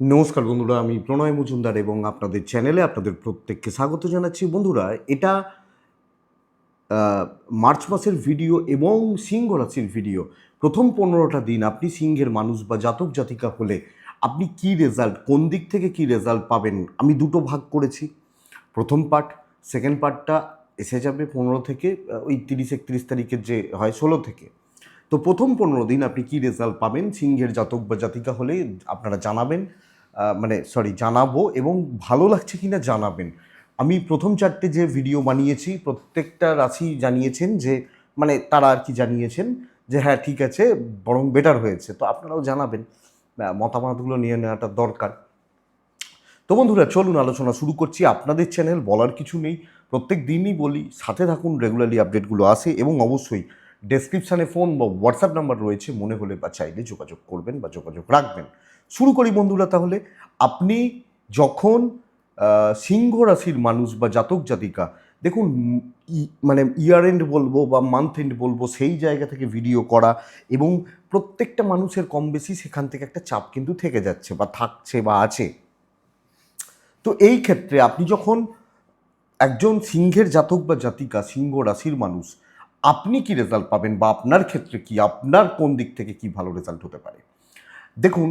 নমস্কার বন্ধুরা, আমি প্রণয় মজুমদার এবং আপনাদের চ্যানেলে আপনাদের প্রত্যেককে স্বাগত জানাচ্ছি। বন্ধুরা, এটা মার্চ মাসের ভিডিও এবং সিংহ রাশির ভিডিও। প্রথম পনেরোটা দিন আপনি সিংহের মানুষ বা জাতক জাতিকা হলে আপনি কি রেজাল্ট কোন দিক থেকে কি রেজাল্ট পাবেন আমি দুটো ভাগ করেছি। প্রথম পার্ট সেকেন্ড পার্টটা এসে যাবে পনেরো থেকে ওই তিরিশ একত্রিশ তারিখের যে হয় ষোলো থেকে। তো প্রথম পনেরো দিন আপনি কি রেজাল্ট পাবেন? সিংহের জাতক বা জাতিকা হলে আপনারা জানাবেন। মানে সরি জানাব এবং ভালো লাগছে কি না জানাবেন। আমি প্রথম চারটে যে ভিডিও বানিয়েছি, প্রত্যেকটা রাশি জানিয়েছেন যে মানে তারা আর কি জানিয়েছেন যে হ্যাঁ ঠিক আছে, বরং বেটার হয়েছে। তো আপনারাও জানাবেন মতামতগুলো নিয়ে নেওয়াটা দরকার। তো বন্ধুরা, চলুন আলোচনা শুরু করছি। আপনাদের চ্যানেল বলার কিছু নেই। প্রত্যেক দিনই বলি, সাথে থাকুন রেগুলারলি আপডেটগুলো আসে এবং অবশ্যই ডেসক্রিপশানে ফোন বা হোয়াটসঅ্যাপ নাম্বার রয়েছে, মনে হলে বা চাইলে যোগাযোগ করবেন বা যোগাযোগ রাখবেন। শুরু করি বন্ধুরা তাহলে। আপনি যখন সিংহ রাশির মানুষ বা জাতক জাতিকা, দেখুন মানে ইয়ার এন্ড বলব বা মান্থ এন্ড বলব, সেই জায়গা থেকে ভিডিও করা এবং প্রত্যেকটা মানুষের কম বেশি সেখান থেকে একটা চাপ কিন্তু থেকে যাচ্ছে বা থাকছে বা আছে। তো এই ক্ষেত্রে আপনি যখন একজন সিংহের জাতক বা জাতিকা, সিংহ রাশির মানুষ, আপনি কি রেজাল্ট পাবেন বা আপনার ক্ষেত্রে কি, আপনার কোন দিক থেকে কি ভালো রেজাল্ট হতে পারে? দেখুন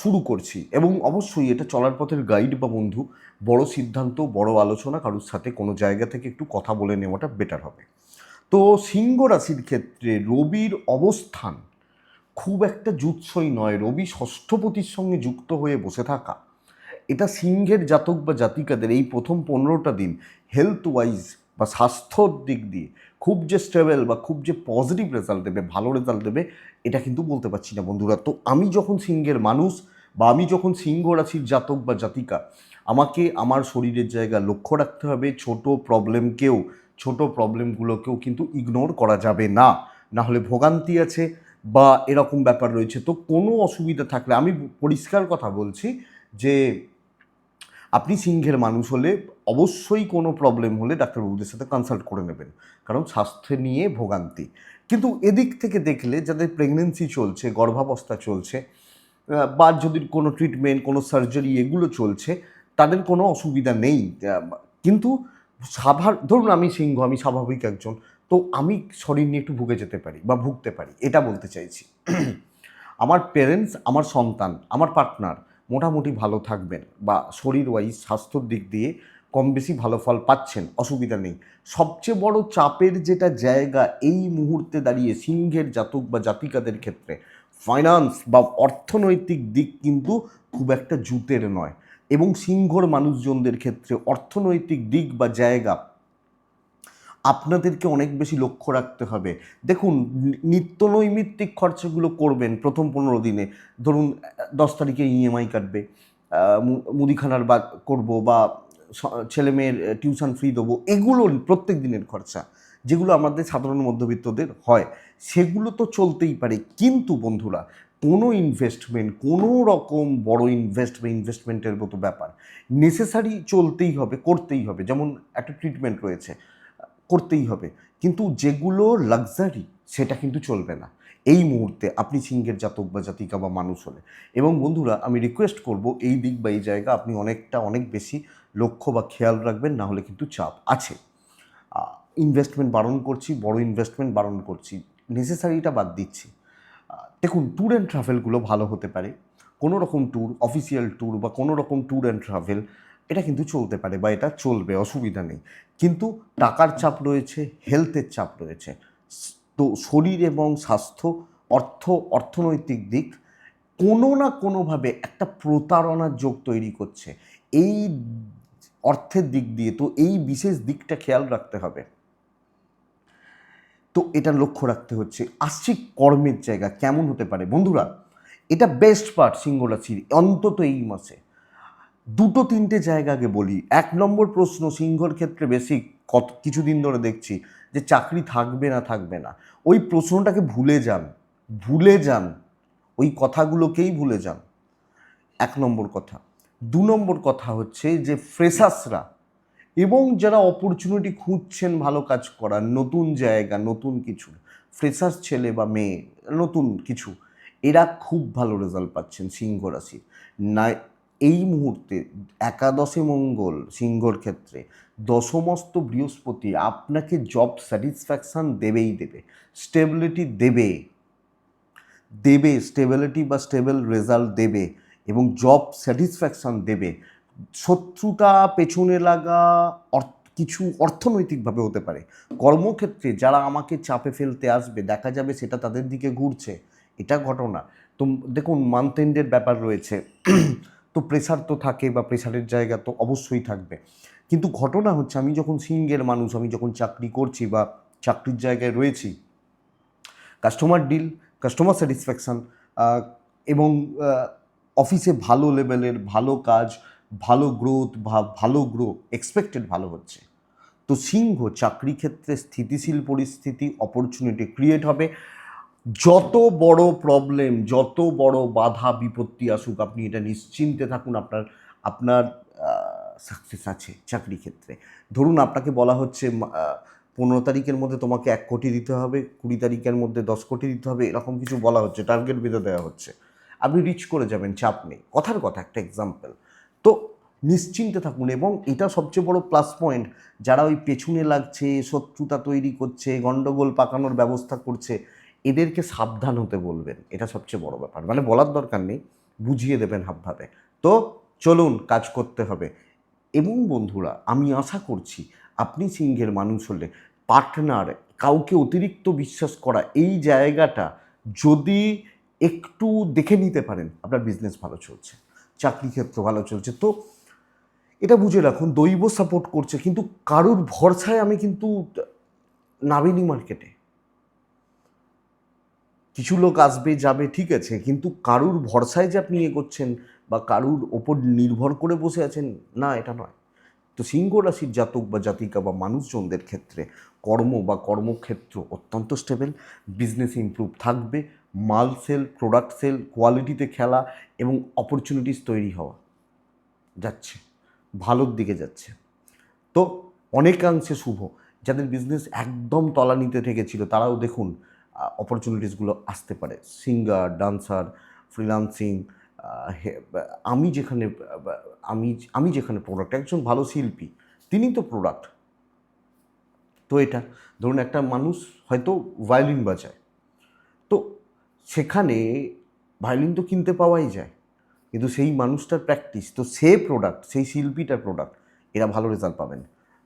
শুরু করছি এবং অবশ্যই এটা চলার পথের গাইড বা বন্ধু, বড় সিদ্ধান্ত, বড় আলোচনা কারোর সাথে কোনো জায়গা থেকে একটু কথা বলে নেওয়াটা বেটার হবে। তো সিংহ রাশির ক্ষেত্রে রবির অবস্থান খুব একটা জুৎসই নয়। রবি ষষ্ঠপতির সঙ্গে যুক্ত হয়ে বসে থাকা। এটা সিংহের জাতক বা জাতিকাদের এই প্রথম পনেরোটা দিন হেলথ ওয়াইজ বা স্বাস্থ্যর দিক দিয়ে খুব যে স্টেবল বা খুব যে পজিটিভ রেজাল্ট দেবে, ভালো রেজাল্ট দেবে, এটা কিন্তু বলতে পারছি না বন্ধুরা। তো আমি যখন সিংহের মানুষ বা আমি যখন সিংহ রাশির জাতক বা জাতিকা, আমাকে আমার শরীরের জায়গা লক্ষ্য রাখতে হবে, ছোট প্রবলেমকেও ছোট প্রবলেমগুলোকেও কিন্তু ইগনোর করা যাবে না। না হলে ভোগান্তি আছে বা এরকম ব্যাপার রয়েছে। তো কোনো অসুবিধা থাকলে, আমি পরিষ্কার কথা বলছি যে আপনি সিংহের মানুষ হলে অবশ্যই কোনো প্রবলেম হলে ডাক্তারবাবুদের সাথে কনসাল্ট করে নেবেন। কারণ স্বাস্থ্য নিয়ে ভোগান্তি। কিন্তু এদিক থেকে দেখলে যাদের প্রেগনেন্সি চলছে, গর্ভাবস্থা চলছে বা যদি কোনো ট্রিটমেন্ট কোনো সার্জারি এগুলো চলছে, তাদের কোনো অসুবিধা নেই। কিন্তু স্বাভাব ধরুন আমি সিংহ, আমি স্বাভাবিক একজন, তো আমি শরীর নিয়ে একটু ভুগে যেতে পারি বা ভুগতে পারি, এটা বলতে চাইছি। আমার পেরেন্টস আমার সন্তান, আমার পার্টনার মোটামুটি ভালো থাকবেন বা শরীর ওয়াইজ স্বাস্থ্যর দিক দিয়ে কম বেশি ভালো ফল পাচ্ছেন, অসুবিধা নেই। সবচেয়ে বড় চাপের যেটা জায়গা এই মুহূর্তে দাঁড়িয়ে সিংহের জাতক বা জাতিকাদের ক্ষেত্রে ফাইন্যান্স বা অর্থনৈতিক দিক কিন্তু খুব একটা জুতের নয়। এবং সিংহর মানুষজনদের ক্ষেত্রে অর্থনৈতিক দিক বা জায়গা আপনাদেরকে অনেক বেশি লক্ষ্য রাখতে হবে। দেখুন নিত্য নৈমিত্তিক খরচাগুলো করবেন প্রথম পনেরো দিনে। ধরুন, দশ তারিখে ইএমআই কাটবে মু- মুদিখানার বা করব বা ছেলে মেয়ের টিউশন ফ্রি দেবো। এগুলো প্রত্যেক দিনের খরচা, যেগুলো আমাদের সাধারণ মধ্যবিত্তদের হয়। সেগুলো তো চলতেই পারে। কিন্তু বন্ধুরা, কোনো ইনভেস্টমেন্ট কোনো রকম বড় ইনভেস্ট বা ইনভেস্টমেন্টের মতো ব্যাপার। নেসেসারি চলতেই হবে, করতেই হবে। যেমন একটা ট্রিটমেন্ট রয়েছে। করতেই হবে। কিন্তু যেগুলো লাক্সারি সেটা কিন্তু চলবে না। এই মুহূর্তে আপনি সিংহের জাতক বা জাতিকা বা মানুষ হলে। এবং বন্ধুরা, আমি রিকোয়েস্ট করব এই দিক বা এই জায়গা আপনি অনেকটা অনেক বেশি লক্ষ্য বা খেয়াল রাখবেন, না হলে কিন্তু চাপ আছে। ইনভেস্টমেন্ট বারণ করছি, বড় ইনভেস্টমেন্ট বারণ করছি নেসেসারিটা বাদ দিচ্ছি। দেখুন ট্যুর অ্যান্ড ট্রাভেলগুলো ভালো হতে পারে। কোনো রকম ট্যুর অফিসিয়াল ট্যুর বা কোনো রকম ট্যুর অ্যান্ড ট্রাভেল এটা কিন্তু চলতে পারে বা এটা চলবে, অসুবিধা নেই। কিন্তু টাকার চাপ রয়েছে হেলথের চাপ রয়েছে। তো শরীর এবং স্বাস্থ্য, অর্থ, অর্থনৈতিক দিক কোনো না কোনোভাবে একটা প্রতারণার যোগ তৈরি করছে। এই অর্থের দিক দিয়ে তো এই বিশেষ দিকটা খেয়াল রাখতে হবে। তো এটা লক্ষ্য রাখতে হচ্ছে। আসছি কর্মের জায়গা কেমন হতে পারে? বন্ধুরা, এটা বেস্ট পার্ট সিংহ রাশির অন্তত এই মাসে। দুটো তিনটে জায়গা আগে বলি। এক নম্বর প্রশ্ন, সিংহর ক্ষেত্রে বেশি কত, কিছুদিন ধরে দেখছি যে চাকরি থাকবে না থাকবে না। ওই প্রশ্নটাকে ভুলে যান ভুলে যান, ওই কথাগুলোকেই ভুলে যান। এক নম্বর কথা। দু নম্বর কথা হচ্ছে যে ফ্রেশার্সরা এবং যারা অপরচুনিটি খুঁজছেন ভালো কাজ করার, নতুন জায়গা, নতুন কিছু, ফ্রেশার্স ছেলে বা মেয়ে, নতুন কিছু, এরা খুব ভালো রেজাল্ট পাচ্ছেন সিংহ রাশির। না এই মুহূর্তে একাদশে মঙ্গল সিংহর ক্ষেত্রে দশমস্ত বৃহস্পতি আপনাকে জব স্যাটিসফ্যাকশান দেবেই দেবে স্টেবিলিটি দেবে দেবে স্টেবিলিটি বা স্টেবল রেজাল্ট দেবে এবং জব স্যাটিসফ্যাকশান দেবে। শত্রুতা পেছনে লাগা কিছু অর্থনৈতিকভাবে হতে পারে। কর্মক্ষেত্রে যারা আমাকে চাপে ফেলতে আসবে, দেখা যাবে সেটা তাদের দিকে ঘুরছে, এটা ঘটনা। তো দেখুন মান্থ এন্ডের ব্যাপার রয়েছে। তো প্রেশার তো থাকে বা প্রেশারের জায়গা তো অবশ্যই থাকবে। কিন্তু ঘটনা হচ্ছে, আমি যখন সিঙ্গের মানুষ, আমি যখন চাকরি করছি বা চাকরির জায়গায় রয়েছি কাস্টমার ডিল কাস্টমার স্যাটিসফ্যাকশান এবং অফিসে ভালো লেভেলের ভালো কাজ, ভালো গ্রোথ বা ভালো গ্রো এক্সপেক্টেড ভালো হচ্ছে। তো সিংহ চাকরি ক্ষেত্রে স্থিতিশীল পরিস্থিতি অপরচুনিটি ক্রিয়েট হবে। যত বড় প্রবলেম যত বড় বাধা, বিপত্তি আসুক, আপনি এটা নিশ্চিন্তে থাকুন, আপনার আপনার সাকসেস আছে চাকরি ক্ষেত্রে। ধরুন আপনাকে বলা হচ্ছে পনেরো তারিখের মধ্যে তোমাকে এক কোটি দিতে হবে, কুড়ি তারিখের মধ্যে দশ কোটি দিতে হবে, এরকম কিছু বলা হচ্ছে টার্গেট বেঁধে দেওয়া হচ্ছে। আপনি রিচ করে যাবেন, চাপ নেই। কথার কথা, একটা এক্সাম্পল তো নিশ্চিন্তে থাকুন এবং এটা সবচেয়ে বড় প্লাস পয়েন্ট যারা ওই পেছনে লাগছে, শত্রুতা তৈরি করছে গণ্ডগোল পাকানোর ব্যবস্থা করছে এদেরকে সাবধান হতে বলবেন। এটা সবচেয়ে বড় ব্যাপার। মানে বলার দরকার নেই, বুঝিয়ে দেবেন হাবভাবে। তো চলুন, কাজ করতে হবে। এবং বন্ধুরা, আমি আশা করছি আপনি সিংহের মানুষ হলে, পার্টনার, কাউকে অতিরিক্ত বিশ্বাস করা এই জায়গাটা যদি একটু দেখে নিতে পারেন, আপনার বিজনেস ভালো চলছে, চাকরি ক্ষেত্র ভালো চলছে। তো এটা বুঝে রাখুন, দৈব সাপোর্ট করছে, কিন্তু কারুর ভরসায় আমি কিন্তু নাবিনি মার্কেটে কিছু লোক আসবে, যাবে, ঠিক আছে, কিন্তু কারুর ভরসায় যে আপনি এগোচ্ছেন বা কারুর ওপর নির্ভর করে বসে আছেন, না, এটা নয়। তো সিংহ রাশির জাতক বা জাতিকা বা মানুষজনদের ক্ষেত্রে কর্ম বা কর্মক্ষেত্র অত্যন্ত স্টেবল বিজনেস ইমপ্রুভ থাকবে, মাল সেল প্রোডাক্ট সেল কোয়ালিটিতে খেলা এবং অপরচুনিটিস তৈরি হওয়া যাচ্ছে, ভালোর দিকে যাচ্ছে। তো অনেকাংশে শুভ, যাদের বিজনেস একদম তলানিতে থেকেছিল তারাও দেখুন অপরচুনিটিসগুলো আসতে পারে। সিঙ্গার ডান্সার ফ্রিলান্সিং আমি যেখানে, আমি আমি যেখানে প্রোডাক্ট একজন ভালো শিল্পী, তিনি তো প্রোডাক্ট তো এটা, ধরুন একটা মানুষ হয়তো ভায়োলিন বাজায়। তো সেখানে ভায়োলিন তো কিনতে পাওয়াই যায়, কিন্তু সেই মানুষটার প্র্যাকটিস তো সে প্রোডাক্ট সেই শিল্পীটার প্রোডাক্ট এরা ভালো রেজাল্ট পাবেন।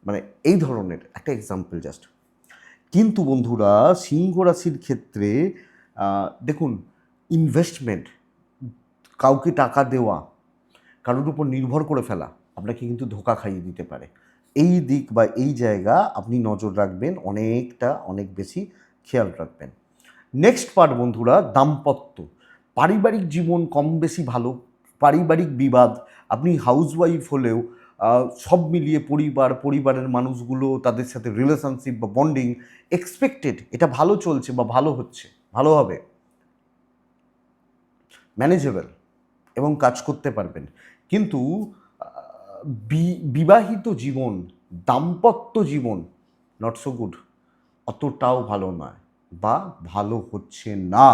মানে এই ধরনের, একটা এক্সাম্পল জাস্ট কিন্তু বন্ধুরা, সিংহ রাশির ক্ষেত্রে দেখুন ইনভেস্টমেন্ট কাউকে টাকা দেওয়া, কারোর উপর নির্ভর করে ফেলা, আপনাকে কিন্তু ধোকা খাইয়ে দিতে পারে। এই দিক বা এই জায়গা আপনি নজর রাখবেন, অনেকটা, অনেক বেশি খেয়াল রাখবেন। নেক্সট পার্ট বন্ধুরা, দাম্পত্য। পারিবারিক জীবন কম বেশি ভালো, পারিবারিক বিবাদ, আপনি হাউসওয়াইফ হলেও সব মিলিয়ে পরিবার, পরিবারের মানুষগুলো তাদের সাথে রিলেশনশিপ বা বন্ডিং এক্সপেক্টেড এটা ভালো চলছে বা ভালো হচ্ছে, ভালো হবে। ম্যানেজেবল এবং কাজ করতে পারবেন। কিন্তু বিবাহিত জীবন, দাম্পত্য জীবন নট সো গুড অতটাও ভালো নয় বা ভালো হচ্ছে না।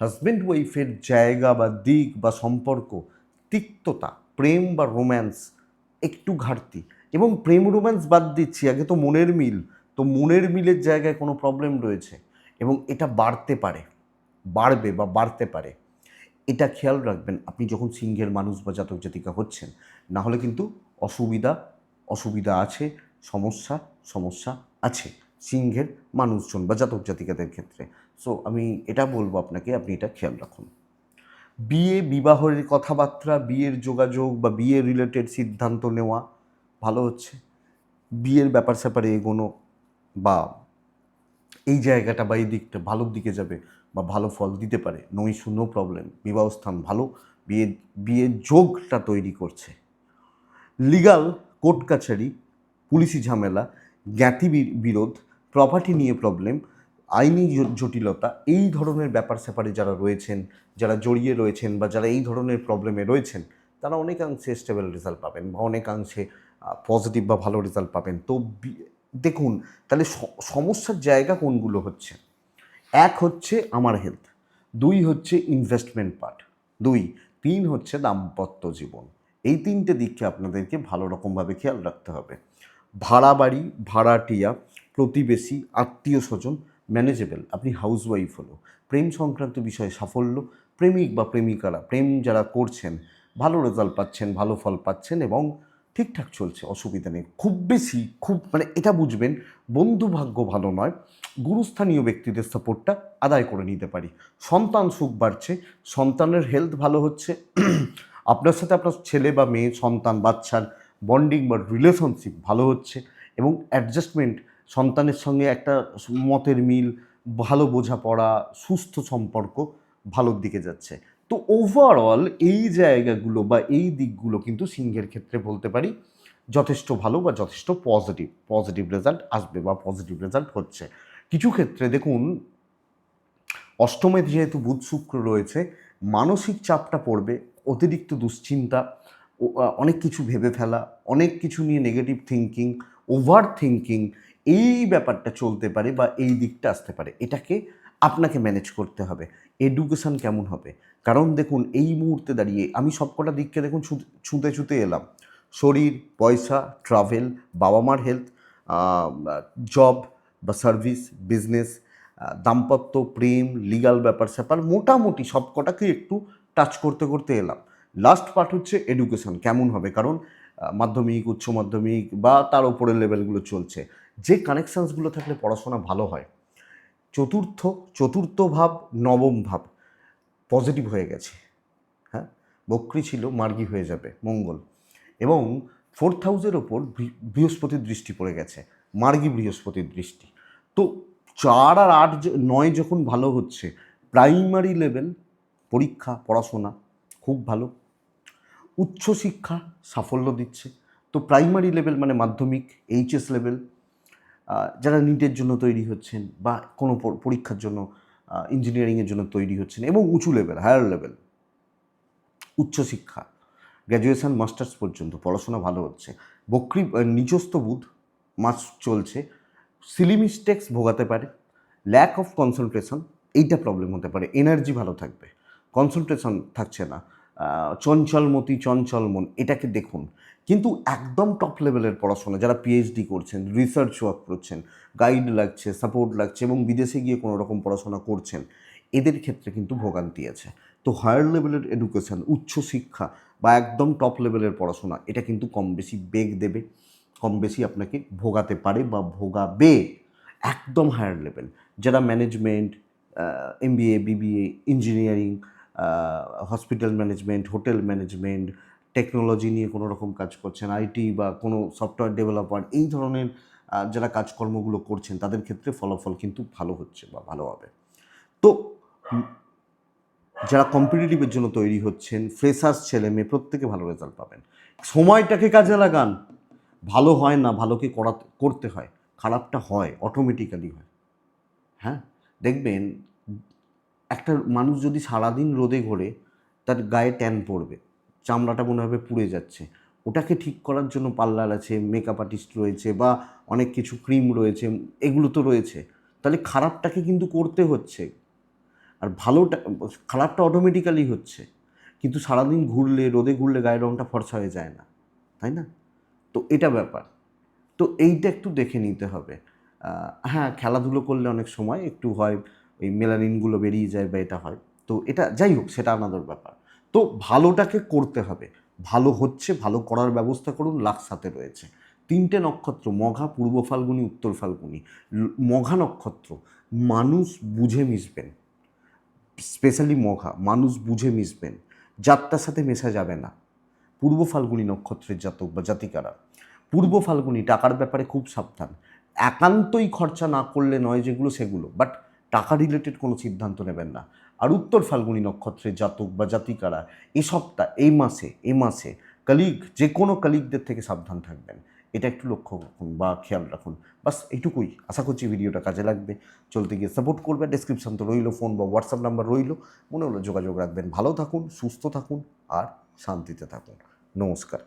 হাজব্যান্ড ওয়াইফের জায়গা বা দিক বা সম্পর্ক তিক্ততা, প্রেম বা রোম্যান্স একটু ঘাটতি। এবং প্রেম রোম্যান্স বাদ দিচ্ছি, আগে তো মনের মিল। তো মনের মিলের জায়গায় কোনো প্রবলেম রয়েছে। এবং এটা বাড়তে পারে, বাড়বে বা বাড়তে পারে। এটা খেয়াল রাখবেন, আপনি যখন সিংহের মানুষ বা জাতক জাতিকা হচ্ছেন, না হলে কিন্তু অসুবিধা অসুবিধা আছে, সমস্যা সমস্যা আছে সিংহের মানুষজন বা জাতক জাতিকাদের ক্ষেত্রে। সো আমি এটা বলব আপনাকে, আপনি এটা খেয়াল রাখুন। বিয়ে, বিবাহের কথাবার্তা, বিয়ের যোগাযোগ বা বিয়ে রিলেটেড সিদ্ধান্ত নেওয়া ভালো হচ্ছে। বিয়ের ব্যাপার স্যাপারে এগোনো বা এই জায়গাটা বা এই দিকটা ভালোর দিকে যাবে বা ভালো ফল দিতে পারে নো ইস্যু নো প্রবলেম বিবাহ স্থান ভালো, বিয়ে বিয়ের যোগটা তৈরি করছে। লিগাল কোর্ট কাছারি, পুলিশি ঝামেলা, জ্ঞাতি বিরোধ প্রপার্টি নিয়ে প্রবলেম আইনি জটিলতা, এই ধরনের ব্যাপার স্যাপারে যারা রয়েছেন, যারা জড়িয়ে রয়েছেন বা যারা এই ধরনের প্রবলেমে রয়েছেন, তারা অনেকাংশে স্টেবল রেজাল্ট পাবেন বা অনেকাংশে পজিটিভ বা ভালো রেজাল্ট পাবেন। তো দেখুন, তাহলে সমস্যার জায়গা কোনগুলো হচ্ছে? এক হচ্ছে আমার হেলথ দুই হচ্ছে ইনভেস্টমেন্ট পার্ট দুই, তিন হচ্ছে দাম্পত্য জীবন। এই তিনটে দিককে আপনাদেরকে ভালো রকমভাবে খেয়াল রাখতে হবে। ভাড়া বাড়ি, ভাড়াটিয়া, প্রতিবেশী আত্মীয় স্বজন ম্যানেজেবল আপনি হাউসওয়াইফ হলো। প্রেম সংক্রান্ত বিষয়ে সাফল্য, প্রেমিক বা প্রেমিকারা, প্রেম যারা করছেন, ভালো রেজাল্ট পাচ্ছেন, ভালো ফল পাচ্ছেন এবং ঠিকঠাক চলছে, অসুবিধা নেই। খুব বেশি, খুব মানে এটা বুঝবেন, বন্ধু ভাগ্য ভালো নয়, গুরুস্থানীয় ব্যক্তিদের সাপোর্টটা আদায় করে নিতে পারি। সন্তান সুখ বাড়ছে, সন্তানের হেলথ ভালো হচ্ছে, আপনার সাথে আপনার ছেলে বা মেয়ে, সন্তান, বাচ্চার বন্ডিং বা রিলেশনশিপ ভালো হচ্ছে এবং অ্যাডজাস্টমেন্ট সন্তানের সঙ্গে একটা মতের মিল, ভালো বোঝাপড়া, সুস্থ সম্পর্ক ভালোর দিকে যাচ্ছে। তো ওভারঅল এই জায়গাগুলো বা এই দিকগুলো কিন্তু সিংহের ক্ষেত্রে বলতে পারি যথেষ্ট ভালো বা যথেষ্ট পজিটিভ পজিটিভ রেজাল্ট আসবে বা পজিটিভ রেজাল্ট হচ্ছে। কিছু ক্ষেত্রে দেখুন, অষ্টমে যেহেতু বুধ শুক্র রয়েছে, মানসিক চাপটা পড়বে, অতিরিক্ত দুশ্চিন্তা অনেক কিছু ভেবে ফেলা, অনেক কিছু নিয়ে নেগেটিভ থিঙ্কিং ওভার থিঙ্কিং এই ব্যাপারটা চলতে পারে বা এই দিকটা আসতে পারে, এটাকে আপনাকে ম্যানেজ করতে হবে। এডুকেশন কেমন হবে? কারণ দেখুন, এই মুহূর্তে দাঁড়িয়ে আমি সবকটা দিককে দেখুন ছুঁতে ছুঁতে এলাম। শরীর, পয়সা ট্রাভেল বাবা মার হেলথ জব বা সার্ভিস বিজনেস দাম্পত্য, প্রেম লিগাল ব্যাপার, স্যাপার, মোটামুটি সবকটাকে একটু টাচ করতে করতে এলাম। লাস্ট পার্ট হচ্ছে এডুকেশন কেমন হবে? কারণ মাধ্যমিক, উচ্চ মাধ্যমিক বা তার উপরের লেভেলগুলো চলছে। যে কানেকশানসগুলো থাকলে পড়াশোনা ভালো হয়, চতুর্থ চতুর্থ ভাব, নবম ভাব পজিটিভ হয়ে গেছে। হ্যাঁ? বক্রি ছিল, মার্গী হয়ে যাবে, মঙ্গল। এবং ফোর্থ হাউসের ওপর বৃহস্পতির দৃষ্টি পড়ে গেছে, মার্গী বৃহস্পতির দৃষ্টি। তো চার আর আট নয় যখন ভালো হচ্ছে প্রাইমারি লেভেল পরীক্ষা, পড়াশোনা খুব ভালো। উচ্চশিক্ষা সাফল্য দিচ্ছে। তো প্রাইমারি লেভেল মানে মাধ্যমিক এইচএস লেভেল যারা নিটের জন্য তৈরি হচ্ছেন বা কোনো পরীক্ষার জন্য ইঞ্জিনিয়ারিংয়ের জন্য তৈরি হচ্ছেন এবং উঁচু লেভেল হায়ার লেভেল উচ্চশিক্ষা গ্র্যাজুয়েশন মাস্টার্স পর্যন্ত, পড়াশোনা ভালো হচ্ছে, বক্রি নিচস্থ বুধ, মাস চলছে সিলি মিস্টেক্স ভোগাতে পারে ল্যাক অফ কনসেন্ট্রেশন এইটা প্রবলেম হতে পারে এনার্জি ভালো থাকবে কনসেন্ট্রেশন থাকছে না আহ, চঞ্চলমতি চঞ্চল মন এটাকে দেখুন। কিন্তু একদম টপ লেভেলের পড়াশোনা যারা পিএইচডি করছেন রিসার্চ ওয়ার্ক করছেন গাইড লাগছে সাপোর্ট লাগছে এবং বিদেশে গিয়ে কোনো রকম পড়াশোনা করছেন এদের ক্ষেত্রে কিন্তু ভোগান্তি আছে। তো হায়ার লেভেলের এডুকেশন উচ্চশিক্ষা বা একদম টপ লেভেলের পড়াশোনা এটা কিন্তু কম বেশি বেগ দেবে কম বেশি আপনাকে ভোগাতে পারে বা ভোগাবে একদম হায়ার লেভেল যারা management MBA BBA engineering hospital management hotel management technology নিয়ে কোনো রকম কাজ করছেন আইটি বা কোনো সফটওয়্যার ডেভেলপার এই ধরনের যারা কাজকর্মগুলো করছেন, তাদের ক্ষেত্রে ফলাফল কিন্তু ভালো হচ্ছে বা ভালো হবে। তো যারা কম্পিটিটিভের জন্য তৈরি হচ্ছেন ফ্রেশার্স ছেলে মেয়ে, প্রত্যেকে ভালো রেজাল্ট পাবেন। সময়টাকে কাজে লাগান। ভালো হয় না, ভালোকে করা করতে হয়। খারাপটা হয় অটোমেটিক্যালি হয়। হ্যাঁ? দেখবেন একটা মানুষ যদি সারাদিন রোদে ঘোরে, তার গায়ে ট্যান পড়বে, চামড়াটা মনে হবে পুড়ে যাচ্ছে। ওটাকে ঠিক করার জন্য পার্লার আছে মেকআপ আর্টিস্ট রয়েছে বা অনেক কিছু ক্রিম রয়েছে, এগুলো তো রয়েছে। তাহলে খারাপটাকে কিন্তু করতে হচ্ছে। আর ভালোটা, খারাপটা অটোমেটিক্যালি হচ্ছে। কিন্তু সারাদিন ঘুরলে, রোদে ঘুরলে গায়ের রঙটা ফর্সা হয়ে যায় না, তাই না? তো এটা ব্যাপার। তো এইটা একটু দেখে নিতে হবে। হ্যাঁ খেলাধুলো করলে অনেক সময় একটু হয় ওই মেলানিনগুলো বেরিয়ে যায় বা এটা হয়। তো এটা যাই হোক, সেটা আনাদের ব্যাপার। তো ভালোটাকে করতে হবে। ভালো হচ্ছে, ভালো করার ব্যবস্থা করুন লাখ সাথে রয়েছে। তিনটে নক্ষত্র, মঘা, পূর্ব ফাল্গুনি, উত্তর ফাল্গুনি। মঘা নক্ষত্র, মানুষ বুঝে মিশবেন। স্পেশালি মঘা, মানুষ বুঝে মিশবেন। যাত্রার সাথে মেশা যাবে না। পূর্ব ফাল্গুনি নক্ষত্রের জাতক বা জাতিকারা। পূর্ব ফাল্গুনি, টাকার ব্যাপারে খুব সাবধান। একান্তই খরচা না করলে নয় যেগুলো সেগুলো। বাট টাকা রিলেটেড কোনো সিদ্ধান্ত নেবেন না। আর উত্তর ফাল্গুনি নক্ষত্রের জাতক বা জাতিকারা এই সপ্তাহ এই মাসে এই মাসে কালিগ যে কোনো কালিগদের থেকে সাবধান থাকবেন। এটা একটু লক্ষ্য রাখুন বা খেয়াল রাখুন। বাস এইটুকুই। আশা করছি ভিডিওটা কাজে লাগবে। চলতে গিয়ে সাপোর্ট করবে ডিসক্রিপশন তো রইল ফোন বা হোয়াটসঅ্যাপ নাম্বার রইল। মনে হলো যোগাযোগ রাখবেন। ভালো থাকুন, সুস্থ থাকুন আর শান্তিতে থাকুন। নমস্কার।